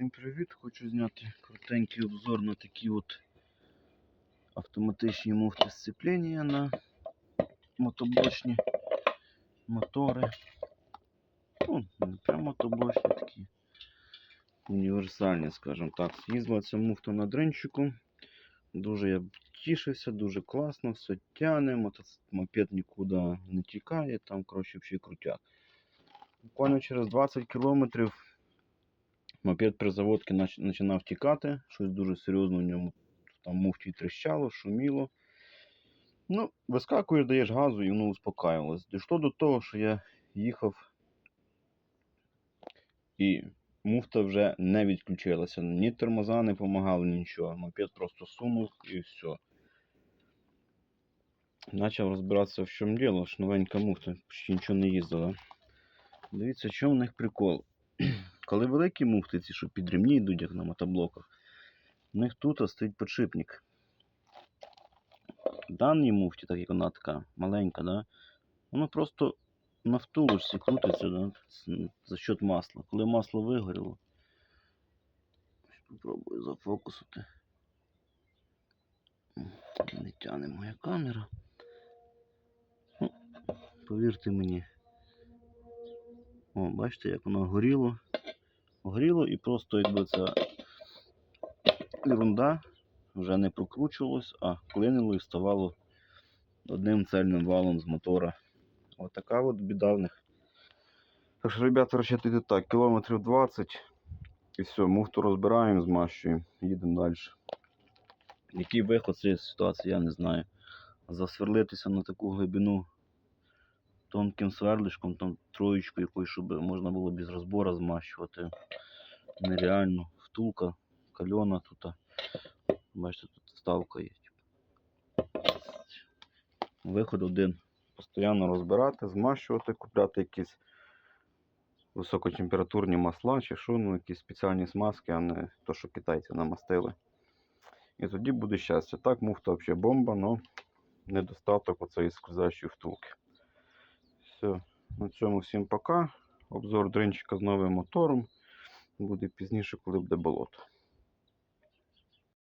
Всім привіт! Хочу зняти коротенький обзор на такі от автоматичні муфти сцеплення на мотоблочні мотори. Ну, не прям мотоблочні такі універсальні, скажімо так. Їздила ця муфта на дринчику. Дуже я тішився, дуже класно, все тяне, мопед нікуди не тікає, там, коротше, всі крутяк. Буквально через 20 кілометрів Мопед при заводці починав тікати, щось дуже серйозно в ньому там муфті тріщало, шуміло. Ну, вискакуєш, даєш газу і воно успокаювалось. Дійшло до того, що я їхав і муфта вже не відключилася. Ні тормоза не допомагали, нічого. Мопед просто сунув і все. Почав розбиратися, в чому діло, що новенька муфта, почти нічого не їздила. Дивіться, чому в них прикол. Коли великі муфти, ці, що під ремні йдуть, як на мотоблоках, у них тут стоїть подшипник. В даній муфті, так як вона така маленька, да, воно просто на втулочці крутиться да, за счет масла. Коли масло вигоріло, спробую зафокусити. Не тяне моя камера. Ну, повірте мені. О, бачите, як воно горіло. Горіло і просто якби ця ерунда вже не прокручувалась, а клинило і вставало одним цельним валом з мотора. От така от біда в них. Так що, ребята, розчитуйте так, кілометрів 20 і все, муфту розбираємо, змащуємо, їдемо далі. Який виход з цієї ситуації, я не знаю. Засверлитися на таку глибину тонким сверлишком, там троєчку якоюсь, щоб можна було без розбору змащувати. Нереально. Втулка, кальона тут. Бачите, тут вставка є. Виход один. Постоянно розбирати, змащувати, купляти якісь високотемпературні масла чи що, ну якісь спеціальні смазки, а не то, що китайці намастили. І тоді буде щастя. Так, муфта взагалі бомба, але недостаток оцеї скользящої втулки. Все, на цьому всім пока. Обзор дринчика з новим мотором буде пізніше, коли буде болото.